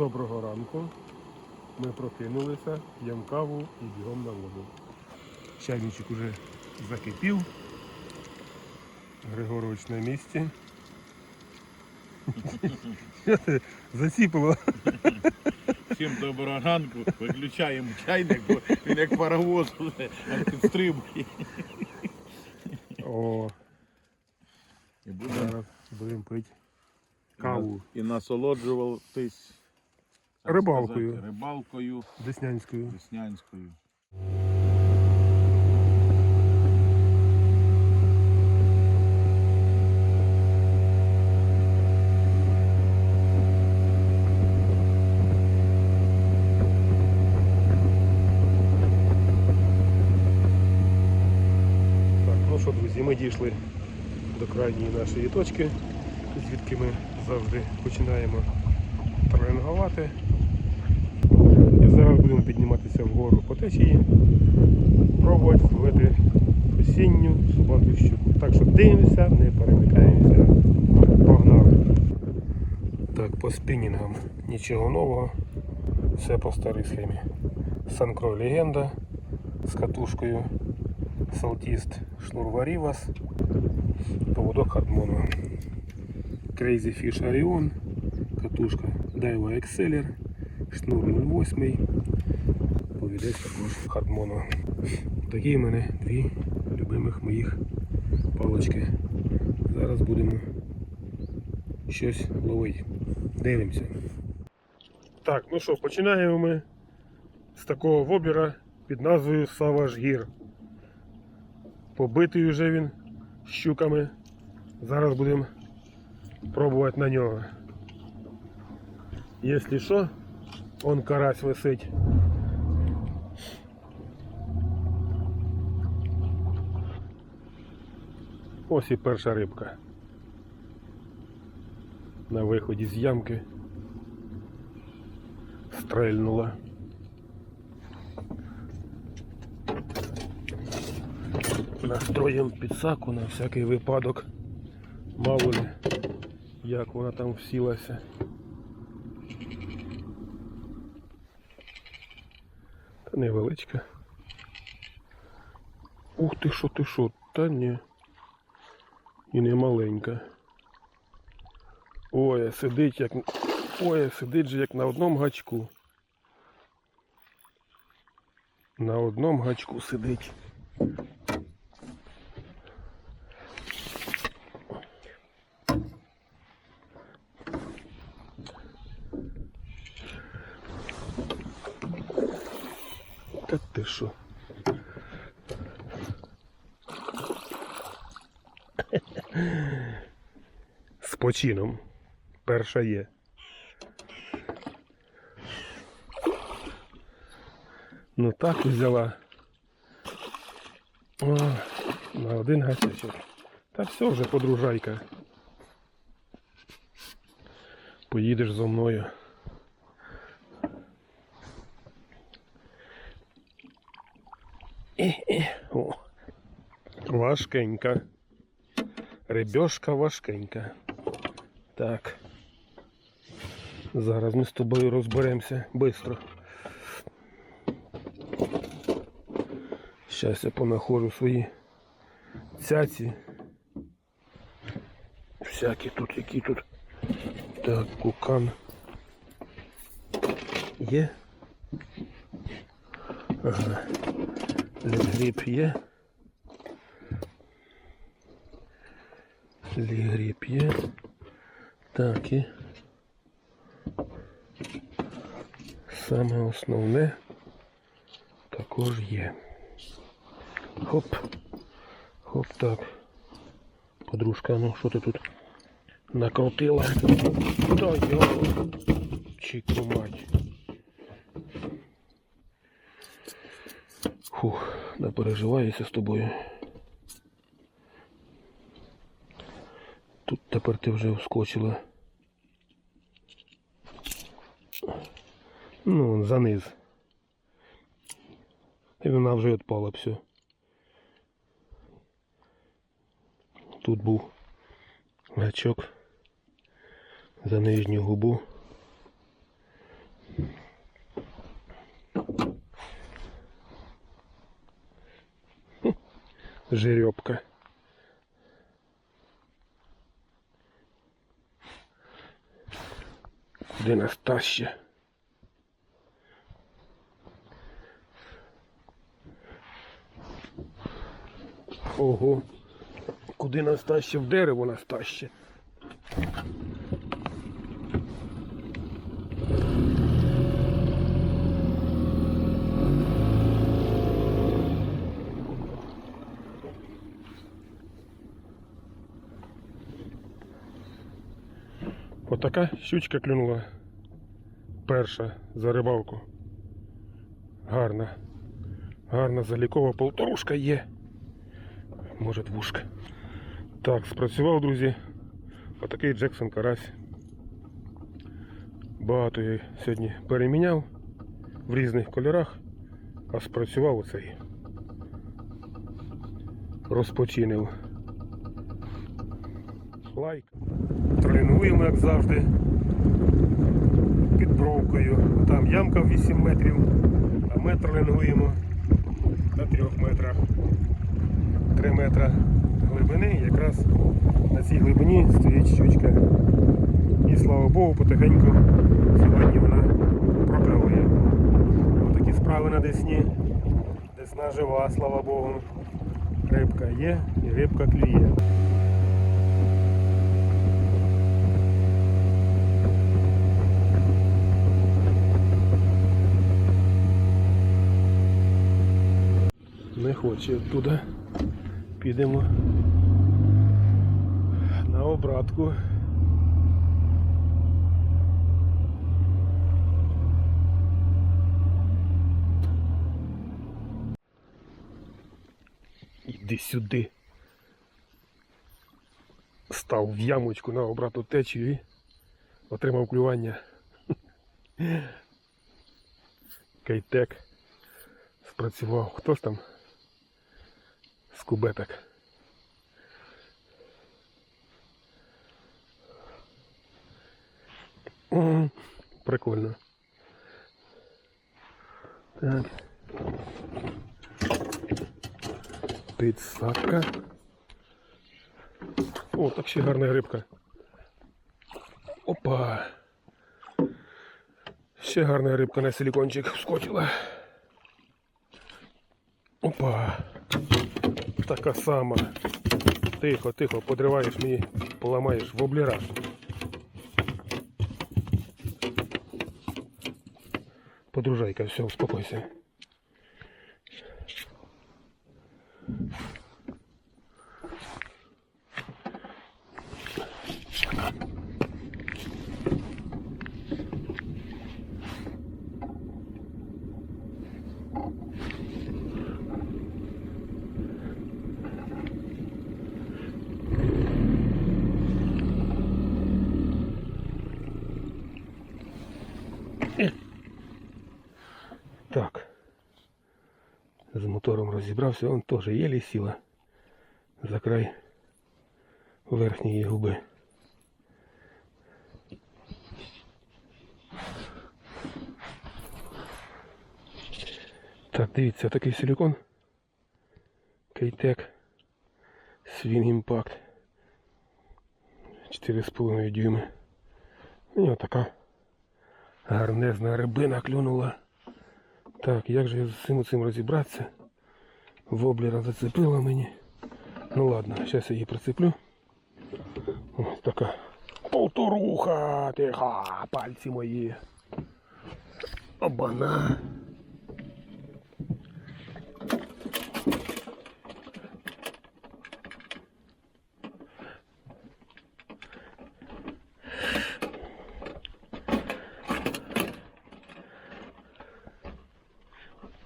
Доброго ранку. Ми прокинулися, п'ємо каву і бігом на воду. Чайничок уже закипів. Григорович на місці. Засіпало? Всім доброго ранку. Виключаємо чайник, бо він як паровоз підстрибує. О, І будемо зараз будемо пити каву і насолоджуватись так Рибалкою. сказати, рибалкою деснянською. веснянською. Так, ну що, друзі, ми дійшли до крайньої нашої точки, звідки ми завжди починаємо тренингувати. І зараз будемо підніматися вгору по течії, пробувати зловити осінню собаку щуку. Так що дивимося, не перемикаємося. Погнали. Так, по спінінгам нічого нового. Все по старій схемі. Санкрой легенда з катушкою Салтіст шнур Варівас, поводок Хардмоно. Crazy Fish Orion, катушка Daiwa Exceller, шнур 08, повідець також Хардмоно. Такі в мене дві любимих моїх палочки. Зараз будемо щось ловити. Дивимося. Так, ну що, починаємо ми з такого вобіра під назвою Саваж Гір. Побитий вже він щуками. Зараз будемо пробувати на нього. Якщо що, он карась висить. Ось і перша рибка. На виході з ямки стрельнула. Настроїмо підсаку на всякий випадок. Мало ли, як вона там всілася. Та невеличка. Ух ти що ти що, та ні. І не маленька. Ой, сидить як. Ой, сидить же як на одному гачку. На одному гачку сидить. Та ти що? Почином. Перша є. Ну так взяла. О, на один гачечок. Та все вже, подружайка. Поїдеш зо мною. О, важкенька. Ребешка важкенька. Так. Зараз ми з тобою розберемося швидко. Зараз я понаходжу свої цяці. Всякі тут, які тут. Так, кукан. Є. Ага. Лігріп є. Лігріп є. Так і саме основне також є. Хоп. Хоп так. Подружка, ну що ти тут накрутила? Та я чіку мать. Фух, не переживаюся з тобою. Тут тепер ти вже вскочила. Ну, за низ. І вона вже відпала все. Тут був гачок за нижню губу. Жеребка. Куди нас таще? Ого. Куди нас таще? В дерево нас таще. Отака щучка клюнула. Перша за рибалку. Гарна. Гарна залікова полторушка є. Може двушка. Так, спрацював, друзі. Отакий Джексон Карась. Багато я сьогодні переміняв в різних кольорах, а спрацював оцей. Розпочинив. Лайк. Тренуємо, як завжди, під бровкою. Там ямка в 8 метрів, а ми тренуємо на 3 метрах. 3 метра глибини, якраз на цій глибині стоїть щучка. І слава Богу, потихеньку сьогодні вона прокльовує. Отакі справи на Десні. Десна жива, слава Богу. Рибка є і рибка клює. Не хоче туди. Підемо на обратку. Іди сюди. Став в ямочку на обратну течію і отримав клювання. Кейтек спрацював. Хто ж там? З кубеток. Прикольно. Так. Підсадка. О, так ще гарна грибка. Опа. Ще гарна рибка на силикончик вскочила. Опа. Така сама. Тихо, тихо, подриваєш мені, поламаєш воблера. Подружайка, все, успокойся. Так. З мотором розібрався, он теж єлі сіла за край верхньої губи. Так, дивіться, такий силикон. Кейтек. Свін імпакт. 4,5 дюйми. У нього така гарнезна рибина клюнула. Так, як же я з цим цим розібратися? Воблера зацепила мені. Ну ладно, зараз я її прицеплю. Ось така полторуха, тиха, пальці мої. Обана.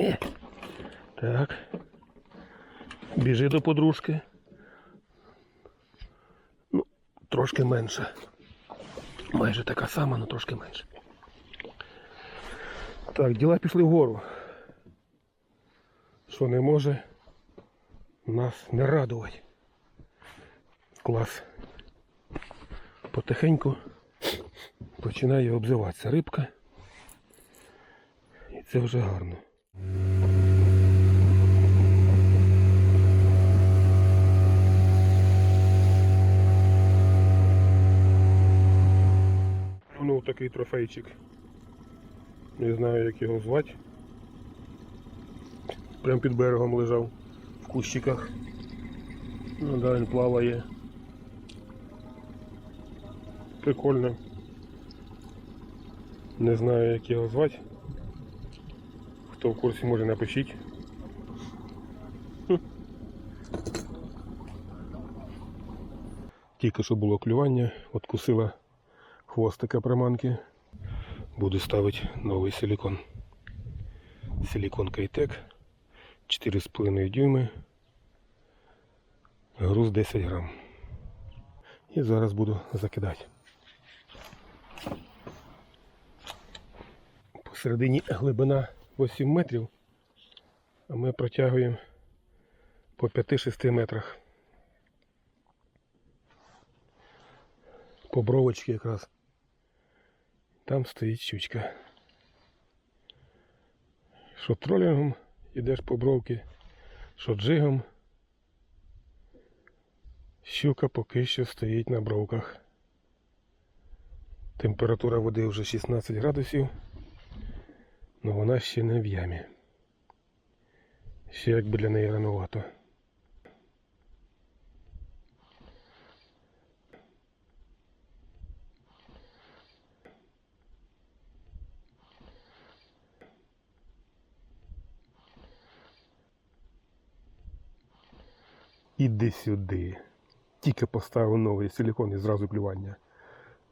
Е. Так. Біжи до подружки. Ну, трошки менше. Майже така сама, але трошки менше. Так, діла пішли вгору. Що не може нас не радувати. Клас. Потихеньку починає обзиватися рибка. І це вже гарно. клюнув такий трофейчик. Не знаю як його звати. Прям під берегом лежав в кущиках. Ну да, він плаває. Прикольно. Не знаю як його звати. Хто в курсі може напишіть. Тільки що було клювання, откусила хвостика приманки. Буду ставити новий силикон. Силикон Кейтек 4,5 дюйми. Груз 10 грам. І зараз буду закидати. Посередині глибина 8 метрів, а ми протягуємо по 5-6 метрах. По бровочці якраз. Там стоїть щучка. Що тролінгом йдеш по бровки, що джигом. Щука поки що стоїть на бровках. Температура води вже 16 градусів, але вона ще не в ямі. Ще якби для неї рановато. Іди сюди. Тільки поставив новий силикон і зразу клювання.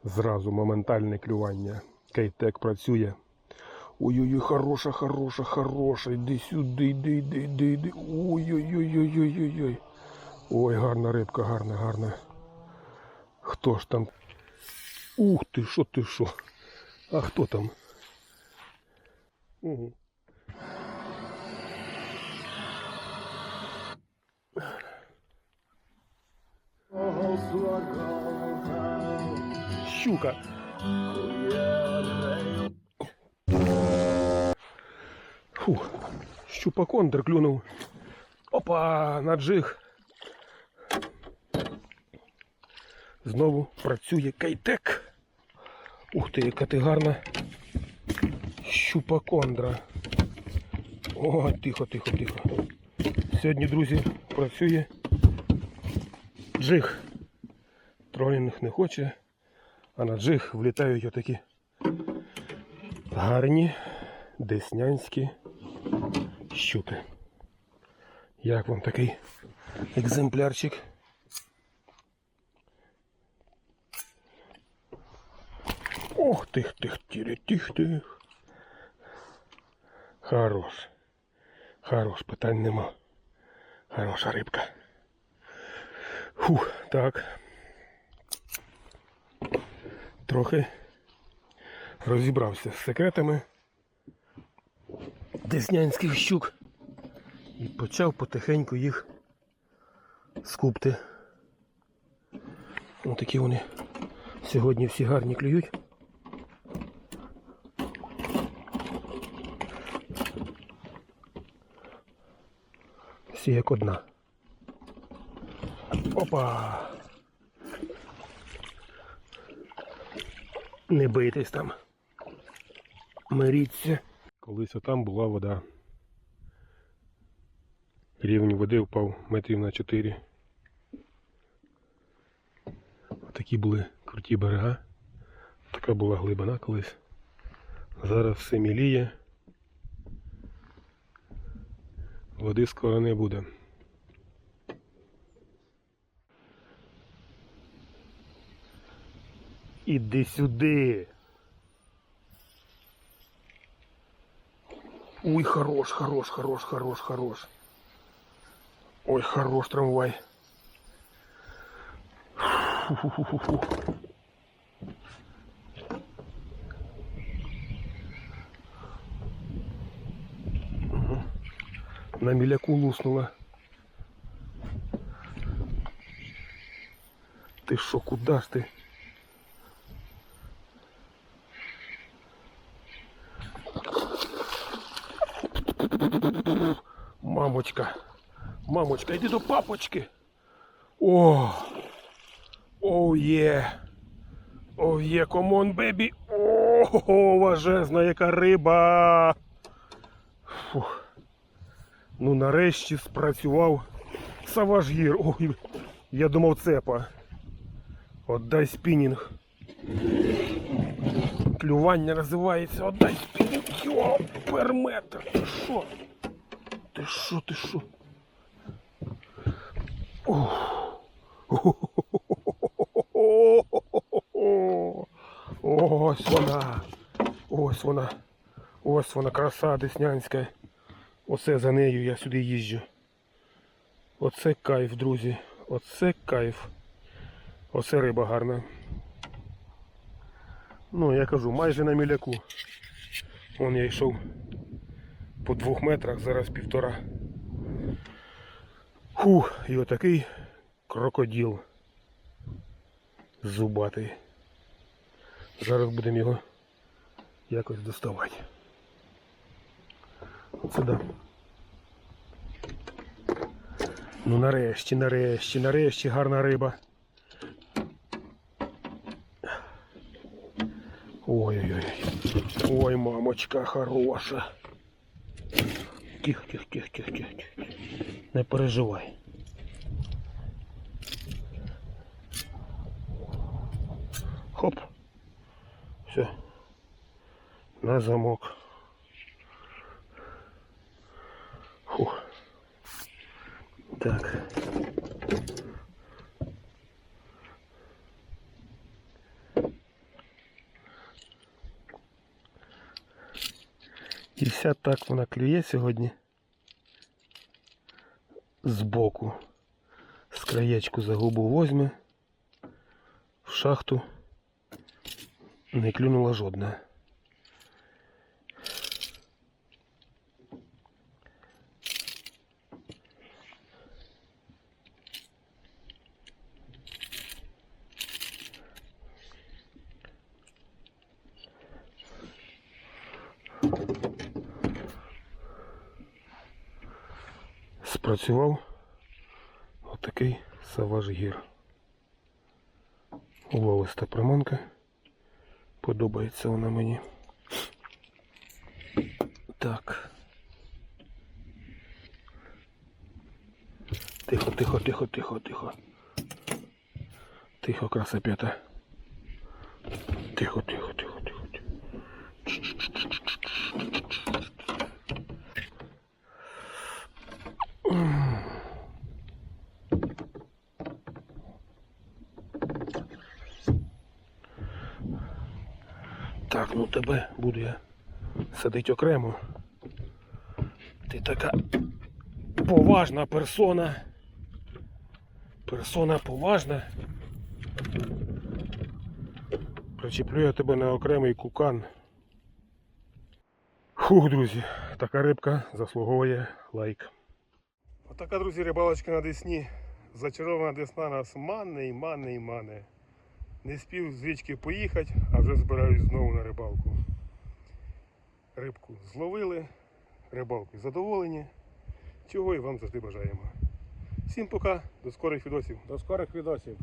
Зразу моментальне клювання. Кейтек працює. Ой-ой-ой, хороша, хороша, хороша. Іди сюди, йди, йди, йди, йди. Ой-ой-ой-ой-ой-ой. Ой, гарна рибка, гарна, гарна. Хто ж там? Ух ти, що ти що? А хто там? Угу. Щука. Фу, щупакондр клюнув. Опа, на джиг. Знову працює кайтек. Ух ти, яка ти гарна. Щупакондра. О, тихо, тихо, тихо. Сьогодні, друзі, працює джиг. Тролінг не хоче, а на джиг влітають отакі гарні деснянські щуки. Як вам такий екземплярчик? Ох тих тих тих тих тих. Хорош. Хорош, питань нема. Хороша рибка. Фух, так. Трохи розібрався з секретами деснянських щук і почав потихеньку їх скупти. Ось такі вони сьогодні всі гарні клюють. Всі як одна. Опа! Не бийтесь там. Миріться. Колись там була вода. Рівень води впав метрів на 4. Такі були круті берега. Така була глибина колись. Зараз все міліє. Води скоро не буде. Іди сюди. Ой, хорош, хорош, хорош, хорош, хорош. Ой, хорош трамвай. Фу-фу-фу-фу. Мгм. На міляку луснула. Ти що, куда ж ти? Мамочка, мамочка, иди до папочки. О, о, є. О, є, комон, бебі. Ого, важезна яка риба. Фух. Ну, нарешті спрацював саважгір. Ой, я думав цепа. Отдай спінінг. Клювання називається Отдай спінінг. Йо, перметр. Ти що? Ти що, ти що? Ось вона. Ось вона. Ось вона, краса деснянська. Оце за нею я сюди їжджу. Оце кайф, друзі. Оце кайф. Оце риба гарна. Ну, я кажу, майже на міляку. Вон я йшов по двох метрах, зараз півтора. Фух, і отакий крокодил зубатий. Зараз будемо його якось доставати. Оце да. Ну нарешті, нарешті, нарешті гарна риба. Ой-ой-ой. Ой, мамочка хороша. Тихо, тихо, тихо, тихо, тихо. тихо. Не переживай. Хоп. Все. На замок. Фух. Так. І вся так вона клює сьогодні. Збоку. З краєчку за губу возьме. В шахту не клюнула жодна. Спрацював отакий саваж гір. Уловиста приманка. Подобається вона мені. Так. Тихо, тихо, тихо, тихо, тихо. Тихо. Тихо, тихо, тихо, тихо, тихо. Так, ну тебе буду я садити окремо. Ти така поважна персона. Персона поважна. Причеплю я тебе на окремий кукан. Фух, друзі, така рибка заслуговує лайк. Отака, друзі, рибалочка на Десні. Зачарована Десна нас мане і мане і мане. Не спів з річки поїхати, а вже збираюсь знову на рибалку. Рибку зловили, рибалки задоволені. Чого і вам завжди бажаємо. Всім пока, до скорих відосів. До скорих відосів.